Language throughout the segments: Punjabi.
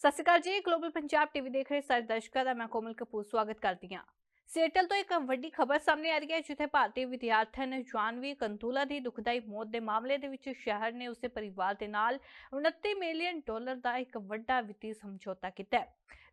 ਸਤਿ ਸ਼੍ਰੀ ਅਕਾਲ ਜੀ ਗਲੋਬਲ ਪੰਜਾਬ ਟੀਵੀ ਦੇਖ ਰਹੇ ਸਾਰੇ ਦਰਸ਼ਕਾਂ ਦਾ, ਮੈਂ ਕੋਮਲ ਕਪੂਰ, ਸਵਾਗਤ ਕਰਦੀ ਹਾਂ। ਸੇਟਲ ਤੋਂ ਇੱਕ ਵੱਡੀ ਖਬਰ ਸਾਹਮਣੇ ਆ ਰਹੀ ਹੈ, ਜਿੱਥੇ ਭਾਰਤੀ ਵਿਦਿਆਰਥਣ ਜਾਨਵੀ ਕੰਤੂਲਾ ਦੀ ਦੁਖਦਾਈ ਮੌਤ ਦੇ ਮਾਮਲੇ ਦੇ ਵਿੱਚ ਸ਼ਹਿਰ ਨੇ ਉਸਦੇ ਪਰਿਵਾਰ ਦੇ ਨਾਲ 29 ਮਿਲੀਅਨ ਡਾਲਰ ਦਾ ਇੱਕ ਵੱਡਾ ਵਿੱਤੀ ਸਮਝੌਤਾ ਕੀਤਾ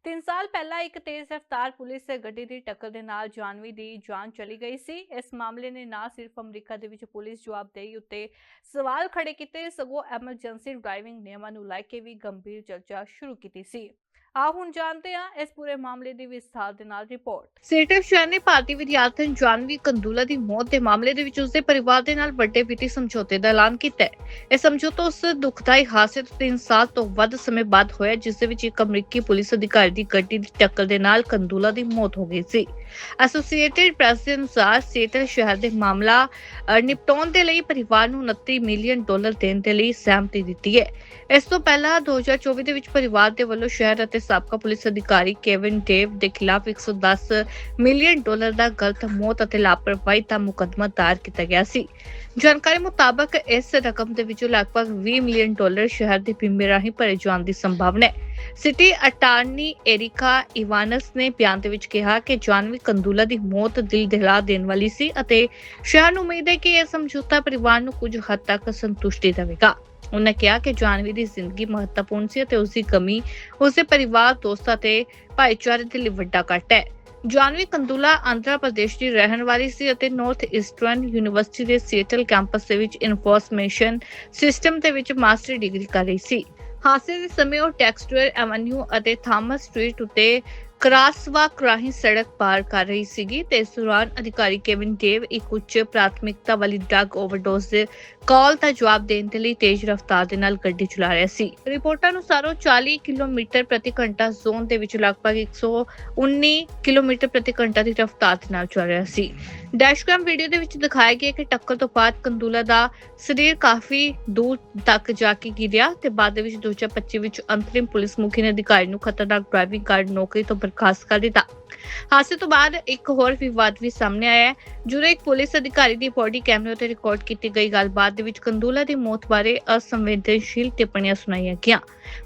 ਤਿੰਨ ਸਾਲ ਪਹਿਲਾਂ ਇੱਕ ਤੇਜ਼ ਰਫ਼ਤਾਰ ਪੁਲਿਸ ਗੱਡੀ ਦੀ ਟੱਕਰ ਦੇ ਨਾਲ ਜਾਨਵੀ ਦੀ ਜਾਨ ਚਲੀ ਗਈ ਸੀ। ਇਸ ਮਾਮਲੇ ਨੇ ਨਾ ਸਿਰਫ ਅਮਰੀਕਾ ਦੇ ਵਿੱਚ ਪੁਲਿਸ ਜਵਾਬਦੇਹੀ ਉੱਤੇ ਸਵਾਲ ਖੜੇ ਕੀਤੇ, ਸਗੋਂ ਐਮਰਜੈਂਸੀ ਡਰਾਈਵਿੰਗ ਨਿਯਮਾਂ ਨੂੰ ਲੈ ਕੇ ਵੀ ਗੰਭੀਰ ਚਰਚਾ ਸ਼ੁਰੂ ਕੀਤੀ ਸੀ। ਆਓ ਹੁਣ ਜਾਣਦੇ ਹਾਂ ਇਸ ਪੂਰੇ ਮਾਮਲੇ ਦੀ ਵਿਸਥਾਰ ਦੇ ਨਾਲ ਰਿਪੋਰਟ ਸੇਟਿਵ ਸ਼ਹਿਰ ਨੇ ਭਾਰਤੀ ਵਿਦਿਆਰਥਣ ਜਾਨਵੀ ਕੰਦੂਲਾ ਦੀ ਮੌਤ ਦੇ ਮਾਮਲੇ ਦੇ ਵਿੱਚ ਉਸਦੇ ਪਰਿਵਾਰ ਦੇ ਨਾਲ ਵੱਡੇ ਵਿੱਤੀ ਸਮਝੌਤੇ ਦਾ ਐਲਾਨ ਕੀਤਾ ਹੈ। ਇਹ ਸਮਝੌਤਾ ਉਸ ਦੁਖਦਾਈ ਹਾਦਸੇ ਤੋਂ 3 ਸਾਲ ਤੋਂ ਵੱਧ ਸਮੇਂ ਬਾਅਦ ਹੋਇਆ, ਜਿਸ ਦੇ ਵਿੱਚ ਇੱਕ ਅਮਰੀਕੀ ਪੁਲਿਸ ਅਧਿਕਾਰੀ ਦੀ ਗੱਡੀ ਦੀ ਟੱਕਰ ਦੇ ਨਾਲ ਕੰਦੂਲਾ ਦੀ ਮੌਤ ਹੋ ਗਈ ਸੀ। ਐਸੋਸੀਏਟਿਡ ਪ੍ਰੈਸ ਦੇ ਅਨੁਸਾਰ ਸੇਟਲ ਸ਼ਹਿਰ ਦੇ ਮਾਮਲਾ ਨਿਪਟਾਉਣ ਦੇ ਲਈ ਪਰਿਵਾਰ ਨੂੰ 29 ਮਿਲੀਅਨ ਡਾਲਰ ਦੇਣ ਦੇ ਲਈ ਸਹਿਮਤੀ ਦਿੱਤੀ ਹੈ। ਇਸ ਤੋਂ ਪਹਿਲਾਂ 2024 ਦੇ ਵਿੱਚ ਪਰਿਵਾਰ ਦੇ ਵੱਲੋਂ ਸ਼ਹਿਰ ਅਤੇ ਸਾਬਕਾ ਪੁਲਿਸ ਅਧਿਕਾਰੀ ਕੇਵਿਨ ਡੇਵ ਦੇ ਖਿਲਾਫ 110 ਮਿਲੀਅਨ ਡਾਲਰ ਦਾ ਗਲਤ, ਮੌਤ ਅਤੇ ਲਾਪਰਵਾਹੀ ਦਾ ਮੁਕੱਦਮਾ ਦਾਇਰ ਕੀਤਾ ਗਿਆ ਸੀ। ਜਾਣਕਾਰੀ ਮੁਤਾਬਕ ਇਸ ਰਕਮ ਦੇ ਵਿੱਚੋਂ ਲਗਭਗ 20 ਮਿਲੀਅਨ ਡਾਲਰ ਸ਼ਹਿਰ ਦੇ ਬੀਮੇ ਰਾਹੀਂ ਭਰੇ ਜਾਣ ਦੀ ਸੰਭਾਵਨਾ ਹੈ। ਸਿਟੀ ਅਟਾਰਨੀ 에리ਕਾ ਇਵਾਨਸ ਨੇ ਬਿਆਨ ਦੇ ਵਿੱਚ ਕਿਹਾ ਕਿ ਜਾਨਵੀ ਕੰਦੂਲਾ ਦੀ ਮੌਤ ਦਿਲ ਦਹਿਲਾ ਦੇਣ ਵਾਲੀ ਸੀ ਅਤੇ ਸ਼ਹਿਰ ਨੂੰ ਉਮੀਦ ਹੈ ਕਿ ਇਹ ਸਮਝੌਤਾ ਪਰਿਵਾਰ ਨੂੰ ਕੁਝ ਹੱਦ ਤੱਕ ਸੰਤੁਸ਼ਟੀ ਦੇਵੇਗਾ। ਉਹਨਾਂ ਕਿਹਾ ਕਿ ਜਾਨਵੀ ਦੀ ਜ਼ਿੰਦਗੀ ਮਹੱਤਵਪੂਰਨ ਸੀ ਅਤੇ ਉਸ ਦੀ ਕਮੀ ਉਸਦੇ ਪਰਿਵਾਰ, ਦੋਸਤਾਂ ਤੇ ਭਾਈਚਾਰੇ ਦੇ ਲਈ ਵੱਡਾ ਕੱਟ ਹੈ। ਜਾਨਵੀ ਕੰਦੂਲਾ ਆਂਧਰਾ ਪ੍ਰਦੇਸ਼ ਦੀ ਰਹਿਣ ਵਾਲੀ ਸੀ ਅਤੇ ਨਾਰਥ ਈਸਟਰਨ ਯੂਨੀਵਰਸਿਟੀ ਦੇ ਸੀਐਟਲ ਕੈਂਪਸ ਦੇ ਵਿੱਚ ਇਨਫੋਰਮੇਸ਼ਨ ਸਿਸਟਮ ਦੇ ਵਿੱਚ ਮਾਸਟਰ ਡਿਗਰੀ ਕਰ ਰਹੀ ਸੀ। ਹਾਦਸੇ ਦੇ ਸਮੇਂ ਉਹ ਟੈਕਸਟੂਅਰ ਐਵਨਿਊ ਅਤੇ ਥਾਮਸ ਸਟਰੀਟ ਉੱਤੇ ਕ੍ਰਾਸਵਾਕ ਰਾਹੀਂ ਸੜਕ ਪਾਰ ਕਰ ਰਹੀ ਸੀਗੀ ਤੇ ਇਸ ਦੌਰਾਨ ਅਧਿਕਾਰੀ ਕੇਵਿਨ ਡੇਵ ਇੱਕ ਉੱਚ ਪ੍ਰਾਥਮਿਕਤਾ ਵਾਲੀ ਡਰੱਗ ਓਵਰਡੋਜ਼ ਦੇ ਕਾਲ ਦਾ ਜਵਾਬ ਦੇਣ ਦੇ ਲਈ ਤੇਜ਼ ਰਫ਼ਤਾਰ ਦੇ ਨਾਲ ਗੱਡੀ ਚਲਾ ਰਿਹਾ ਸੀ। ਰਿਪੋਰਟਾਂ ਅਨੁਸਾਰ ਉਹ 40 ਕਿਲੋਮੀਟਰ ਪ੍ਰਤੀ ਘੰਟਾ ਜ਼ੋਨ ਦੇ ਵਿੱਚ ਲਗਭਗ 119 ਕਿਲੋਮੀਟਰ ਪ੍ਰਤੀ ਘੰਟਾ ਦੀ ਰਫ਼ਤਾਰ ਦੇ ਨਾਲ ਚੱਲ ਰਿਹਾ ਸੀ। ਡੈਸ਼ਕੈਮ ਵੀਡੀਓ ਦੇ ਵਿੱਚ ਦਿਖਾਇਆ ਗਿਆ ਕਿ ਟੱਕਰ ਤੋਂ ਬਾਅਦ ਕੰਦੂਲਾ ਦਾ ਸਰੀਰ ਕਾਫੀ ਦੂਰ ਤੱਕ ਜਾ ਕੇ ਗਿਰਿਆ ਤੇ ਬਾਅਦ ਦੇ ਵਿੱਚ 2025 ਵਿੱਚ ਅੰਤਰਿਮ ਪੁਲਿਸ ਮੁਖੀ ਨੇ ਅਧਿਕਾਰੀ ਨੂੰ ਖਤਰਨਾਕ ਡਰਾਈਵਿੰਗ ਕਾਰਡ ਨੌਕਰੀ ਤੋਂ ਬਰਖਾਸਤ ਕਰ ਦਿੱਤਾ। ਹਾਦਸੇ ਤੋਂ ਬਾਅਦ ਇੱਕ ਹੋਰ ਵਿਵਾਦ ਵੀ ਸਾਹਮਣੇ ਆਇਆ ਹੈ ਜਦੋਂ ਇੱਕ ਪੁਲਿਸ ਅਧਿਕਾਰੀ ਦੀ ਬੋਡੀ ਕੈਮਰੇ ਉੱਤੇ ਰਿਕਾਰਡ ਕੀਤੀ ਗਈ। ਗੱਲਬਾਤ ਦੇ ਵਿੱਚ ਕੰਦੂਲਾ ਦੀ ਮੌਤ ਬਾਰੇ ਅਸੰਵੇਦਨਸ਼ੀਲ ਟਿੱਪਣੀਆਂ ਸੁਣਾਈਆਂ ਗਈਆਂ।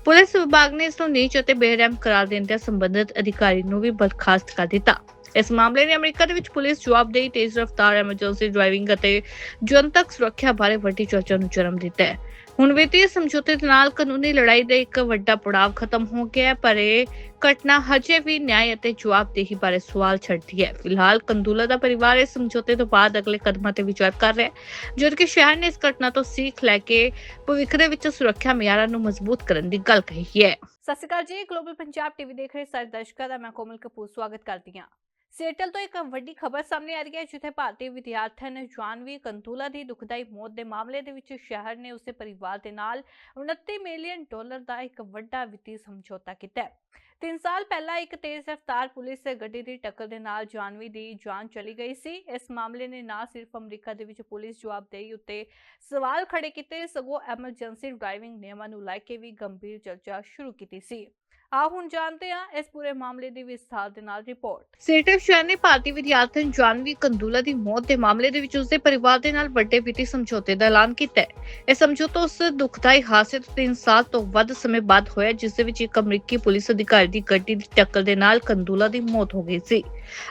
ਪੁਲਿਸ ਵਿਭਾਗ ਨੇ ਇਸ ਨੂੰ ਨੀਚ ਅਤੇ ਬੇਰਹਿਮ ਕਰਾਰ ਦਿੰਦਿਆਂ ਸੰਬੰਧਿਤ ਅਧਿਕਾਰੀ ਨੂੰ ਵੀ ਬਰਖਾਸਤ ਕਰ ਦਿੱਤਾ। ਇਸ ਮਾਮਲੇ ਨੇ ਅਮਰੀਕਾ ਦੇ ਵਿੱਚ ਪੁਲਿਸ ਜਵਾਬਦੇਹੀ, ਤੇਜ਼ ਰਫ਼ਤਾਰ, ਐਮਰਜੈਂਸੀ ਡਰਾਈਵਿੰਗ ਅਤੇ ਜਨਤਕ ਸੁਰੱਖਿਆ ਬਾਰੇ ਵੱਡੀ ਚਰਚਾ ਨੂੰ ਜਨਮ ਦਿੱਤਾ ਹੈ। ਹੁਣ ਵਿੱਤੀ ਸਮਝੌਤੇ ਦੇ ਨਾਲ ਕਾਨੂੰਨੀ ਲੜਾਈ ਦਾ ਇੱਕ ਵੱਡਾ ਪੜਾਅ ਖਤਮ ਹੋ ਗਿਆ ਹੈ, ਪਰ ਇਹ ਘਟਨਾ ਹਜੇ ਵੀ ਨਿਆਂ ਅਤੇ ਜਵਾਬਦੇਹੀ ਬਾਰੇ ਸਵਾਲ ਛੱਡਦੀ ਹੈ। ਫਿਲਹਾਲ ਕੰਦੂਲਾ ਦਾ ਪਰਿਵਾਰ ਇਸ ਸਮਝੌਤੇ ਤੋਂ ਬਾਅਦ ਅਗਲੇ ਕਦਮਾਂ ਤੇ ਵਿਚਾਰ ਕਰ ਰਿਹਾ ਹੈ, ਜਦਕਿ ਸ਼ਹਿਰ ਨੇ ਇਸ ਘਟਨਾ ਤੋਂ ਸਿੱਖ ਲੈ ਕੇ ਭਵਿੱਖ ਦੇ ਵਿੱਚ ਸੁਰੱਖਿਆ ਮਿਆਰਾਂ ਨੂੰ ਮਜ਼ਬੂਤ ਕਰਨ ਦੀ ਗੱਲ ਕਹੀ ਹੈ। ਸਤਿ ਸ਼੍ਰੀ ਅਕਾਲ ਜੀ ਗਲੋਬਲ ਪੰਜਾਬ ਟੀਵੀ ਦੇਖ ਰਹੇ ਸਾਰੇ ਦਰਸ਼ਕਾਂ ਦਾ, ਮੈਂ ਕੋਮਲ ਕਪੂਰ, ਸਵਾਗਤ ਕਰਦੀ ਹਾਂ। ਸੀਐਟਲ ਤੋਂ ਇੱਕ ਵੱਡੀ ਖਬਰ ਸਾਹਮਣੇ ਆ ਰਹੀ ਹੈ, ਜਿੱਥੇ ਭਾਰਤੀ ਵਿਦਿਆਰਥਣ ਜਾਨਵੀ ਕੰਤੂਲਾ ਦੀ ਦੁਖਦਾਈ ਮੌਤ ਦੇ ਮਾਮਲੇ ਦੇ ਵਿੱਚ ਸ਼ਹਿਰ ਨੇ ਉਸਦੇ ਪਰਿਵਾਰ ਦੇ ਨਾਲ 29 ਮਿਲੀਅਨ ਡਾਲਰ ਦਾ ਇੱਕ ਵੱਡਾ ਵਿੱਤੀ ਸਮਝੌਤਾ ਕੀਤਾ ਹੈ। ਤਿੰਨ ਸਾਲ ਪਹਿਲਾਂ ਇੱਕ ਤੇਜ਼ ਰਫ਼ਤਾਰ ਪੁਲਿਸ ਗੱਡੀ ਦੀ ਟੱਕਰ ਦੇ ਨਾਲ ਜਾਨਵੀ ਦੀ ਜਾਨ ਚਲੀ ਗਈ ਸੀ। ਇਸ ਮਾਮਲੇ ਨੇ ਨਾ ਸਿਰਫ ਅਮਰੀਕਾ ਦੇ ਵਿੱਚ ਪੁਲਿਸ ਜਵਾਬਦੇਹੀ ਉੱਤੇ ਸਵਾਲ ਖੜੇ ਕੀਤੇ, ਸਗੋਂ ਐਮਰਜੈਂਸੀ ਡਰਾਈਵਿੰਗ ਨਿਯਮਾਂ ਨੂੰ ਲੈ ਕੇ ਵੀ ਗੰਭੀਰ ਚਰਚਾ ਸ਼ੁਰੂ ਕੀਤੀ ਸੀ। ਆਓ ਹੁਣ ਜਾਣਦੇ ਹਾਂ ਇਸ ਪੂਰੇ ਮਾਮਲੇ ਦੀ ਵਿਸਥਾਰ ਦੇ ਨਾਲ ਰਿਪੋਰਟ ਸੇਟਿਵ ਸ਼ਹਿਰ ਨੇ ਭਾਰਤੀ ਵਿਦਿਆਰਥਣ ਜਾਨਵੀ ਕੰਦੂਲਾ ਦੀ ਮੌਤ ਦੇ ਮਾਮਲੇ ਦੇ ਵਿੱਚ ਉਸਦੇ ਪਰਿਵਾਰ ਦੇ ਨਾਲ ਵੱਡੇ ਵਿੱਤੀ ਸਮਝੌਤੇ ਦਾ ਐਲਾਨ ਕੀਤਾ ਹੈ। ਇਹ ਸਮਝੌਤਾ ਉਸ ਦੁਖਦਾਈ ਹਾਦਸੇ ਤੋਂ 3 ਸਾਲ ਤੋਂ ਵੱਧ ਸਮੇਂ ਬਾਅਦ ਹੋਇਆ, ਜਿਸ ਦੇ ਵਿੱਚ ਇੱਕ ਅਮਰੀਕੀ ਪੁਲਿਸ ਅਧਿਕਾਰੀ ਦੀ ਗੱਡੀ ਦੀ ਟੱਕਰ ਦੇ ਨਾਲ ਕੰਦੂਲਾ ਦੀ ਮੌਤ ਹੋ ਗਈ ਸੀ।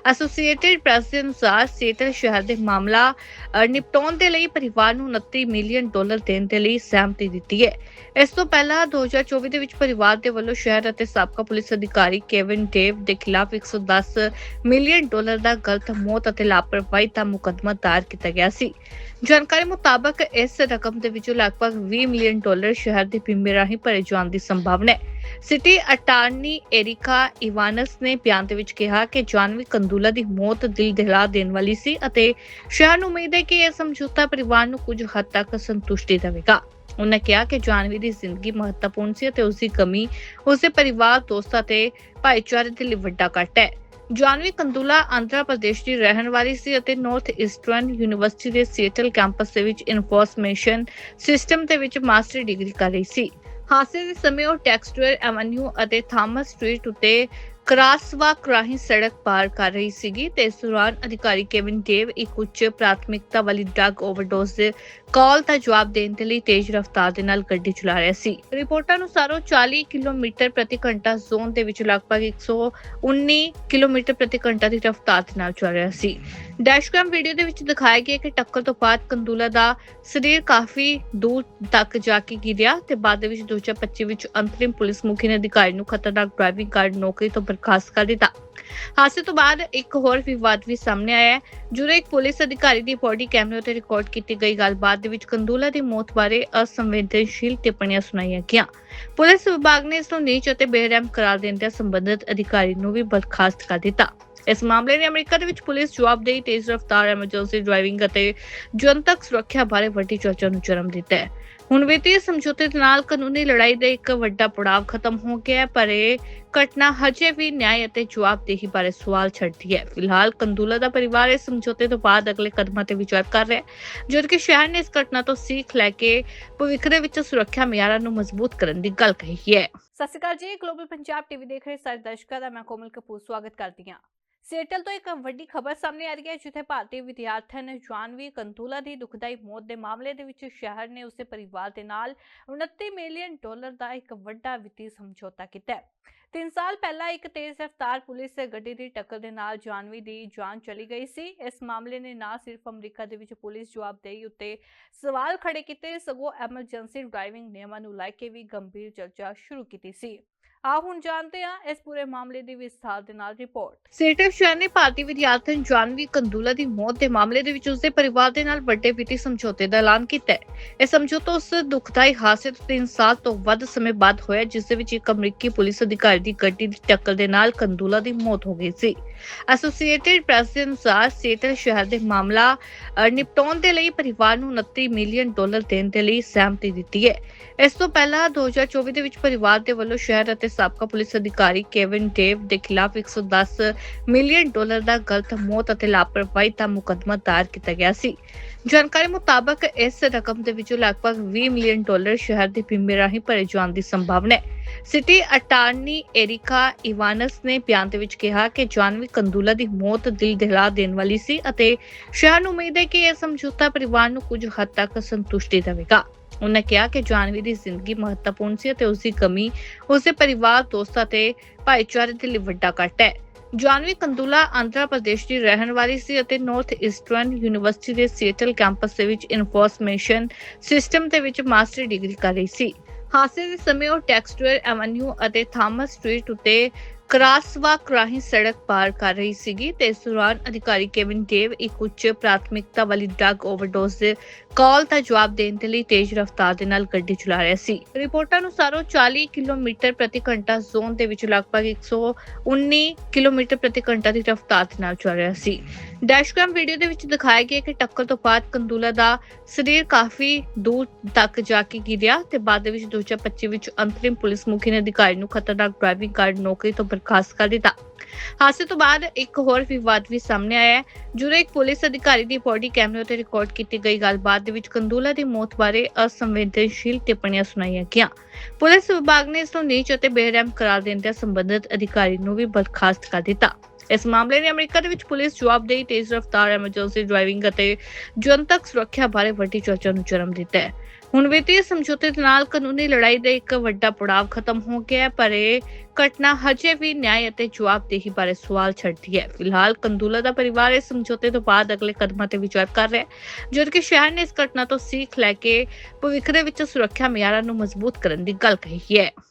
ਐਸੋਸੀਏਟਿਡ ਪ੍ਰੈਸ ਦੇ ਅਨੁਸਾਰ ਸੇਟਲ ਸ਼ਹਿਰ ਦੇ ਮਾਮਲਾ ਨਿਪਟਾਉਣ ਦੇ ਲਈ ਪਰਿਵਾਰ ਨੂੰ 29 ਮਿਲੀਅਨ ਡਾਲਰ ਦੇਣ ਦੇ ਲਈ ਸਹਿਮਤੀ ਦਿੱਤੀ ਹੈ। ਇਸ ਤੋਂ ਪਹਿਲਾਂ 2024 ਦੇ ਵਿੱਚ ਪਰਿਵਾਰ ਦੇ ਵੱਲੋਂ ਸ਼ਹਿਰ ਅਤੇ ਸਾਬਕਾ ਪੁਲਿਸ ਅਧਿਕਾਰੀ ਕੇਵਿਨ ਡੇਵ ਦੇ ਖਿਲਾਫ 110 ਮਿਲੀਅਨ ਡਾਲਰ ਦਾ ਗਲਤ ਮੌਤ ਅਤੇ ਲਾਪਰਵਾਹੀ ਦਾ ਮੁਕੱਦਮਾ ਦਾਇਰ ਕੀਤਾ ਗਿਆ ਸੀ। ਜਾਣਕਾਰੀ ਮੁਤਾਬਕ ਇਸ ਰਕਮ ਦੇ ਵਿੱਚੋਂ ਲਗਭਗ 20 ਮਿਲੀਅਨ ਡਾਲਰ ਸ਼ਹਿਰ ਦੇ ਬੀਮੇ ਰਾਹੀਂ ਭਰੇ ਜਾਣ ਦੀ ਸੰਭਾਵਨਾ ਹੈ। ਸਿਟੀ ਅਟਾਰਨੀ 에리ਕਾ ਇਵਾਨਸ ਨੇ ਬਿਆਨ ਦੇ ਵਿੱਚ ਕਿਹਾ ਕਿ ਜਾਨਵੀ ਕੰਦੂਲਾ ਦੀ ਮੌਤ ਦਿਲ ਦਹਿਲਾ ਦੇਣ ਵਾਲੀ ਸੀ ਅਤੇ ਸ਼ਹਿਰ ਨੂੰ ਉਮੀਦ ਹੈ ਕਿ ਇਹ ਸਮਝੌਤਾ ਪਰਿਵਾਰ ਨੂੰ ਕੁਝ ਹੱਦ ਤੱਕ ਸੰਤੁਸ਼ਟੀ ਦੇਵੇਗਾ। ਉਹਨਾਂ ਕਿਹਾ ਕਿ ਜਾਨਵੀ ਦੀ ਜ਼ਿੰਦਗੀ ਮਹੱਤਵਪੂਰਨ ਸੀ ਅਤੇ ਉਸ ਦੀ ਕਮੀ ਉਸਦੇ ਪਰਿਵਾਰ, ਦੋਸਤਾਂ ਤੇ ਭਾਈਚਾਰੇ ਦੇ ਲਈ ਵੱਡਾ ਕੱਟ ਹੈ। ਜਾਨਵੀ ਕੰਦੂਲਾ ਆਂਧਰਾ ਪ੍ਰਦੇਸ਼ ਦੀ ਰਹਿਣ ਵਾਲੀ ਸੀ ਅਤੇ ਨਾਰਥ ਈਸਟਰਨ ਯੂਨੀਵਰਸਿਟੀ ਦੇ ਸੀਟਲ ਕੈਂਪਸ ਦੇ ਵਿੱਚ ਇਨਫੋਰਮੇਸ਼ਨ ਸਿਸਟਮ ਦੇ ਵਿੱਚ ਮਾਸਟਰ ਡਿਗਰੀ ਕਰ ਰਹੀ ਸੀ। ਹਾਦਸੇ ਦੇ ਸਮੇਂ ਉਹ ਟੈਕਸਟੂਅਰ ਐਵਨਿਊ ਅਤੇ ਥਾਮਸ ਸਟਰੀਟ ਉੱਤੇ ਕ੍ਰਾਸਵਾਕ ਰਾਹੀਂ ਸੜਕ ਪਾਰ ਕਰ ਰਹੀ ਸੀਗੀ ਤੇ ਇਸ ਦੌਰਾਨ ਅਧਿਕਾਰੀ ਕੇਵਿਨ ਡੇਵ ਇੱਕ ਉੱਚ ਪ੍ਰਾਥਮਿਕਤਾ ਵਾਲੀ ਡਰੱਗ ਓਵਰਡੋਜ਼ ਦੇ ਕਾਲ ਦਾ ਜਵਾਬ ਦੇਣ ਦੇ ਲਈ ਤੇਜ਼ ਰਫ਼ਤਾਰ ਦੇ ਨਾਲ ਗੱਡੀ ਚਲਾ ਰਿਹਾ ਸੀ। ਰਿਪੋਰਟਾਂ ਅਨੁਸਾਰ ਉਹ 40 ਕਿਲੋਮੀਟਰ ਪ੍ਰਤੀ ਘੰਟਾ ਜ਼ੋਨ ਦੇ ਵਿੱਚ ਲਗਭਗ 119 ਕਿਲੋਮੀਟਰ ਪ੍ਰਤੀ ਘੰਟਾ ਦੀ ਰਫ਼ਤਾਰ ਦੇ ਨਾਲ ਚੱਲ ਰਿਹਾ ਸੀ। ਡੈਸ਼ਕੈਮ ਵੀਡੀਓ ਦੇ ਵਿੱਚ ਦਿਖਾਇਆ ਗਿਆ ਕਿ ਟੱਕਰ ਤੋਂ ਬਾਅਦ ਕੰਦੂਲਾ ਦਾ ਸਰੀਰ ਕਾਫੀ ਦੂਰ ਤੱਕ ਜਾ ਕੇ ਗਿਰਿਆ ਤੇ ਬਾਅਦ ਦੇ ਵਿੱਚ 2025 ਵਿੱਚ ਅੰਤਰਿਮ ਪੁਲਿਸ ਮੁਖੀ ਨੇ ਅਧਿਕਾਰੀ ਨੂੰ ਖਤਰਨਾਕ ਡਰਾਈਵਿੰਗ ਕਾਰਡ ਨੌਕਰੀ ਤੋਂ ਬਰਖਾਸਤ ਕਰ ਦਿੱਤਾ। ਹਾਦਸੇ ਤੋਂ ਬਾਅਦ ਇੱਕ ਹੋਰ ਵਿਵਾਦ ਵੀ ਸਾਹਮਣੇ ਆਇਆ ਹੈ, ਜਦੋਂ ਇੱਕ ਪੁਲਿਸ ਅਧਿਕਾਰੀ ਦੀ ਬੋਡੀ ਕੈਮਰੇ ਉੱਤੇ ਰਿਕਾਰਡ ਕੀਤੀ ਗਈ। ਗੱਲਬਾਤ ਦੇ ਵਿੱਚ ਕੰਦੂਲਾ ਦੀ ਮੌਤ ਬਾਰੇ ਅਸੰਵੇਦਨਸ਼ੀਲ ਟਿੱਪਣੀਆਂ ਸੁਣਾਈਆਂ ਗਈਆਂ। ਪੁਲਿਸ ਵਿਭਾਗ ਨੇ ਇਸ ਨੂੰ ਨੀਚ ਅਤੇ ਬੇਰਹਿਮ ਕਰਾਰ ਦਿੰਦਿਆਂ ਸੰਬੰਧਿਤ ਅਧਿਕਾਰੀ ਨੂੰ ਵੀ ਬਰਖਾਸਤ ਕਰ ਦਿੱਤਾ। ਇਸ ਮਾਮਲੇ ਨੇ ਅਮਰੀਕਾ ਦੇ ਵਿੱਚ ਪੁਲਿਸ ਜਵਾਬਦੇਹੀ, ਤੇਜ਼ ਰਫ਼ਤਾਰ, ਐਮਰਜੈਂਸੀ ਡਰਾਈਵਿੰਗ ਅਤੇ ਜਨਤਕ ਸੁਰੱਖਿਆ ਬਾਰੇ ਵੱਡੀ ਚਰਚਾ ਨੂੰ ਜਨਮ ਦਿੱਤਾ ਹੈ। ਹੁਣ ਵਿੱਤੀ ਸਮਝੌਤੇ ਦੇ ਨਾਲ ਕਾਨੂੰਨੀ ਲੜਾਈ ਦਾ ਇੱਕ ਵੱਡਾ ਪੜਾਅ ਖਤਮ ਹੋ ਗਿਆ ਪਰ ਇਹ ਘਟਨਾ ਹਜੇ ਵੀ ਨਿਆਂ ਅਤੇ ਜਵਾਬਦੇਹੀ ਬਾਰੇ ਸਵਾਲ ਛੱਡਦੀ ਹੈ। ਫਿਲਹਾਲ ਕੰਦੂਲਾ ਦਾ ਪਰਿਵਾਰ ਇਸ ਸਮਝੌਤੇ ਤੋਂ ਬਾਅਦ ਅਗਲੇ ਕਦਮਾਂ ਤੇ ਵਿਚਾਰ ਕਰ ਰਿਹਾ ਹੈ, ਜਦਕਿ ਸ਼ਹਿਰ ਨੇ ਇਸ ਘਟਨਾ ਤੋਂ ਸਿੱਖ ਲੈ ਕੇ ਭਵਿੱਖ ਦੇ ਵਿੱਚ ਸੁਰੱਖਿਆ ਮਿਆਰਾਂ ਨੂੰ ਮਜ਼ਬੂਤ ਕਰਨ ਦੀ ਗੱਲ ਕਹੀ ਹੈ। ਸਤਿ ਸ਼੍ਰੀ ਅਕਾਲ ਜੀ ਗਲੋਬਲ ਪੰਜਾਬ ਟੀਵੀ ਦੇਖ ਰਹੇ ਸਾਰੇ ਦਰਸ਼ਕਾਂ ਦਾ ਮੈਂ ਕੋਮਲ ਕਪੂਰ, ਸਵਾਗਤ ਕਰਦੀ ਹਾਂ। ਸੇਟਲ ਤੋਂ ਇੱਕ ਵੱਡੀ ਖਬਰ ਸਾਹਮਣੇ ਆ ਰਹੀ ਹੈ, ਜਿੱਥੇ ਭਾਰਤੀ ਵਿਦਿਆਰਥਣ ਜਾਨਵੀ ਕੰਤੂਲਾ ਦੀ ਦੁਖਦਾਈ ਮੌਤ ਦੇ ਮਾਮਲੇ ਦੇ ਵਿੱਚ ਸ਼ਹਿਰ ਨੇ ਉਸਦੇ ਪਰਿਵਾਰ ਦੇ ਨਾਲ 29 ਮਿਲੀਅਨ ਡਾਲਰ ਦਾ ਇੱਕ ਵੱਡਾ ਵਿੱਤੀ ਸਮਝੌਤਾ ਕੀਤਾ ਹੈ। ਤਿੰਨ ਸਾਲ ਪਹਿਲਾਂ ਇੱਕ ਤੇਜ਼ ਰਫ਼ਤਾਰ ਪੁਲਿਸ ਗੱਡੀ ਦੀ ਟੱਕਰ ਦੇ ਨਾਲ ਜਾਨਵੀ ਦੀ ਜਾਨ ਚਲੀ ਗਈ ਸੀ। ਇਸ ਮਾਮਲੇ ਨੇ ਨਾ ਸਿਰਫ ਅਮਰੀਕਾ ਦੇ ਵਿੱਚ ਪੁਲਿਸ ਜਵਾਬਦੇਹੀ ਉੱਤੇ ਸਵਾਲ ਖੜੇ ਕੀਤੇ, ਸਗੋਂ ਐਮਰਜੈਂਸੀ ਡਰਾਈਵਿੰਗ ਨਿਯਮਾਂ ਨੂੰ ਲੈ ਕੇ ਵੀ ਗੰਭੀਰ ਚਰਚਾ ਸ਼ੁਰੂ ਕੀਤੀ ਸੀ। ਆਓ ਹੁਣ ਜਾਣਦੇ ਹਾਂ ਇਸ ਪੂਰੇ ਮਾਮਲੇ ਦੀ ਵਿਸਥਾਰ ਦੇ ਨਾਲ ਰਿਪੋਰਟ। ਸੇਟਲ ਸ਼ਹਿਰ ਨੇ ਭਾਰਤੀ ਵਿਦਿਆਰਥਣ ਜਾਨਵੀ ਕੰਦੂਲਾ ਦੀ ਮੌਤ ਦੇ ਮਾਮਲੇ ਦੇ ਵਿੱਚ ਉਸਦੇ ਪਰਿਵਾਰ ਦੇ ਨਾਲ ਵੱਡੇ ਵਿੱਤੀ ਸਮਝੌਤੇ ਦਾ ਐਲਾਨ ਕੀਤਾ ਹੈ। ਇਹ ਸਮਝੌਤਾ ਉਸ ਦੁਖਦਾਈ ਹਾਦਸੇ ਤੋਂ 3 ਸਾਲ ਤੋਂ ਵੱਧ ਸਮੇਂ ਬਾਅਦ ਹੋਇਆ, ਜਿਸ ਦੇ ਵਿੱਚ ਇੱਕ ਅਮਰੀਕੀ ਪੁਲਿਸ ਅਧਿਕਾਰੀ ਦੀ ਗੱਡੀ ਦੀ ਟੱਕਰ ਦੇ ਨਾਲ ਕੰਦੂਲਾ ਦੀ ਮੌਤ ਹੋ ਗਈ ਸੀ। ਐਸੋਸੀਏਟਿਡ ਪ੍ਰੈਸ ਦੇ ਅਨੁਸਾਰ ਸੇਟਲ ਸ਼ਹਿਰ ਦੇ ਮਾਮਲਾ ਨਿਪਟਾਉਣ ਦੇ ਲਈ ਪਰਿਵਾਰ ਨੂੰ 29 ਮਿਲੀਅਨ ਡਾਲਰ ਦੇਣ ਦੇ ਲਈ ਸਹਿਮਤੀ ਦਿੱਤੀ ਹੈ। ਇਸ ਤੋਂ ਪਹਿਲਾਂ 2024 ਦੇ ਵਿੱਚ ਪਰਿਵਾਰ ਦੇ ਵੱਲੋਂ ਸ਼ਹਿਰ ਅਤੇ ਸਾਬਕਾ ਪੁਲਿਸ ਅਧਿਕਾਰੀ ਕੇਵਿਨ ਡੇਵ ਦੇ ਖਿਲਾਫ 110 ਮਿਲੀਅਨ ਡਾਲਰ ਦਾ ਗਲਤ ਮੌਤ ਅਤੇ ਲਾਪਰਵਾਹੀ ਦਾ ਮੁਕੱਦਮਾ ਦਾਇਰ ਕੀਤਾ ਗਿਆ ਸੀ। ਜਾਣਕਾਰੀ ਮੁਤਾਬਕ ਇਸ ਰਕਮ ਦੇ ਵਿੱਚੋਂ ਲਗਭਗ 20 ਮਿਲੀਅਨ ਡਾਲਰ ਸ਼ਹਿਰ ਦੇ ਬੀਮੇ ਰਾਹੀਂ ਭਰੇ ਜਾਣ ਦੀ ਸੰਭਾਵਨਾ ਹੈ। ਸਿਟੀ ਅਟਾਰਨੀ 에리ਕਾ ਇਵਾਨਸ ਨੇ ਬਿਆਨ ਦੇ ਵਿੱਚ ਕਿਹਾ ਕਿ ਜਾਨਵੀ ਕੰਦੂਲਾ ਦੀ ਮੌਤ ਦਿਲ ਦਹਿਲਾ ਦੇਣ ਵਾਲੀ ਸੀ ਅਤੇ ਸ਼ਹਿਰ ਨੂੰ ਉਮੀਦ ਹੈ ਕਿ ਇਹ ਸਮਝੌਤਾ ਪਰਿਵਾਰ ਨੂੰ ਕੁਝ ਹੱਦ ਤੱਕ ਸੰਤੁਸ਼ਟੀ ਦੇਵੇਗਾ। ਉਹਨਾਂ ਕਿਹਾ ਕਿ ਜਾਨਵੀ ਦੀ ਜ਼ਿੰਦਗੀ ਮਹੱਤਵਪੂਰਨ ਸੀ ਅਤੇ ਉਸ ਦੀ ਕਮੀ ਉਸਦੇ ਪਰਿਵਾਰ, ਦੋਸਤਾਂ ਤੇ ਭਾਈਚਾਰੇ ਦੇ ਲਈ ਵੱਡਾ ਕੱਟ ਹੈ। ਜਾਨਵੀ ਕੰਦੂਲਾ ਆਂਧਰਾ ਪ੍ਰਦੇਸ਼ ਦੀ ਰਹਿਣ ਵਾਲੀ ਸੀ ਅਤੇ ਨਾਰਥ ਈਸਟਰਨ ਯੂਨੀਵਰਸਿਟੀ ਦੇ ਸੀਟਲ ਕੈਂਪਸ ਦੇ ਵਿੱਚ ਇਨਫੋਰਮੇਸ਼ਨ ਸਿਸਟਮ ਦੇ ਵਿੱਚ ਮਾਸਟਰ ਡਿਗਰੀ ਕਰ ਰਹੀ ਸੀ। ਹਾਦਸੇ ਦੇ ਸਮੇਂ ਉਹ ਟੈਕਸਟਵੇਅਰ ਐਵਨਿਊ ਅਤੇ ਥਾਮਸ ਸਟਰੀਟ ਉੱਤੇ ਕ੍ਰਾਸਵਾਕ ਰਾਹੀਂ ਸੜਕ ਪਾਰ ਕਰ ਰਹੀ ਸੀਗੀ ਤੇ ਇਸ ਦੌਰਾਨ ਅਧਿਕਾਰੀ ਕੇਵਿਨ ਡੇਵ ਇੱਕ ਉੱਚ ਪ੍ਰਾਥਮਿਕਤਾ ਵਾਲੀ ਡਰੱਗ ਓਵਰਡੋਜ਼ ਦੇ ਕਾਲ ਦਾ ਜਵਾਬ ਦੇਣ ਦੇ ਲਈ ਤੇਜ਼ ਰਫ਼ਤਾਰ ਦੇ ਨਾਲ ਗੱਡੀ ਚਲਾ ਰਿਹਾ ਸੀ। ਰਿਪੋਰਟਾਂ ਅਨੁਸਾਰ ਉਹ 40 ਕਿਲੋਮੀਟਰ ਪ੍ਰਤੀ ਘੰਟਾ ਜ਼ੋਨ ਦੇ ਵਿੱਚ ਲਗਭਗ 119 ਕਿਲੋਮੀਟਰ ਪ੍ਰਤੀ ਘੰਟਾ ਦੀ ਰਫ਼ਤਾਰ ਦੇ ਨਾਲ ਚੱਲ ਰਿਹਾ ਸੀ। ਡੈਸ਼ਕੈਮ ਵੀਡੀਓ ਦੇ ਵਿੱਚ ਦਿਖਾਇਆ ਗਿਆ ਕਿ ਟੱਕਰ ਤੋਂ ਬਾਅਦ ਕੰਦੂਲਾ ਦਾ ਸਰੀਰ ਕਾਫੀ ਦੂਰ ਤੱਕ ਜਾ ਕੇ ਗਿਰਿਆ ਤੇ ਬਾਅਦ ਦੇ ਵਿੱਚ 2025 ਵਿੱਚ ਅੰਤਰਿਮ ਪੁਲਿਸ ਮੁਖੀ ਨੇ ਅਧਿਕਾਰੀ ਨੂੰ ਖਤਰਨਾਕ ਡਰਾਈਵਿੰਗ ਕਾਰਡ ਨੌਕਰੀ ਤੋਂ ਬਰਖਾਸਤ ਕਰ ਦਿੱਤਾ। ਹਾਦਸੇ ਤੋਂ ਬਾਅਦ ਇੱਕ ਹੋਰ ਵਿਵਾਦ ਵੀ ਸਾਹਮਣੇ ਆਇਆ ਹੈ, ਜਦੋਂ ਇੱਕ ਪੁਲਿਸ ਅਧਿਕਾਰੀ ਦੀ ਬੋਡੀ ਕੈਮਰੇ ਉੱਤੇ ਰਿਕਾਰਡ ਕੀਤੀ ਗਈ। ਗੱਲਬਾਤ ਦੇ ਵਿੱਚ ਕੰਦੂਲਾ ਦੀ ਮੌਤ ਬਾਰੇ ਅਸੰਵੇਦਨਸ਼ੀਲ ਟਿੱਪਣੀਆਂ ਸੁਣਾਈਆਂ ਗਈਆਂ। ਪੁਲਿਸ ਵਿਭਾਗ ਨੇ ਇਸ ਨੂੰ ਨੀਚ ਅਤੇ ਬੇਰਹਿਮ ਕਰਾਰ ਦਿੰਦਿਆਂ ਸੰਬੰਧਿਤ ਅਧਿਕਾਰੀ ਨੂੰ ਵੀ ਬਰਖਾਸਤ ਕਰ ਦਿੱਤਾ। ਇਸ ਮਾਮਲੇ ਨੇ ਅਮਰੀਕਾ ਦੇ ਵਿੱਚ ਪੁਲਿਸ ਜਵਾਬਦੇਹੀ ਤੇਜ਼ ਰਫ਼ਤਾਰ ਐਮਰਜੈਂਸੀ ਡਰਾਈਵਿੰਗ ਅਤੇ ਜਨਤਕ ਸੁਰੱਖਿਆ ਬਾਰੇ ਵੱਡੀ ਚਰਚਾ ਨੂੰ ਜਨਮ ਦਿੱਤਾ ਹੈ। ਹੁਣ ਵਿੱਤੀ ਸਮਝੌਤੇ ਦੇ ਨਾਲ ਕਾਨੂੰਨੀ ਲੜਾਈ ਦਾ ਇੱਕ ਵੱਡਾ ਪੜਾਅ ਖਤਮ ਹੋ ਗਿਆ ਹੈ, ਪਰ ਇਹ ਘਟਨਾ ਹਜੇ ਵੀ ਨਿਆਂ ਅਤੇ ਜਵਾਬਦੇਹੀ ਬਾਰੇ ਸਵਾਲ ਛੱਡਦੀ ਹੈ। ਫਿਲਹਾਲ ਕੰਦੂਲਾ ਦਾ ਪਰਿਵਾਰ ਇਸ ਸਮਝੌਤੇ ਤੋਂ ਬਾਅਦ ਅਗਲੇ ਕਦਮਾਂ ਤੇ ਵਿਚਾਰ ਕਰ ਰਿਹਾ ਹੈ, ਜਦਕਿ ਸ਼ਹਿਰ ਨੇ ਇਸ ਘਟਨਾ ਤੋਂ ਸਿੱਖ ਲੈ ਕੇ ਭਵਿੱਖ ਦੇ ਵਿੱਚ ਸੁਰੱਖਿਆ ਮਿਆਰਾਂ ਨੂੰ ਮਜ਼ਬੂਤ ਕਰਨ ਦੀ ਗੱਲ ਕਹੀ ਹੈ।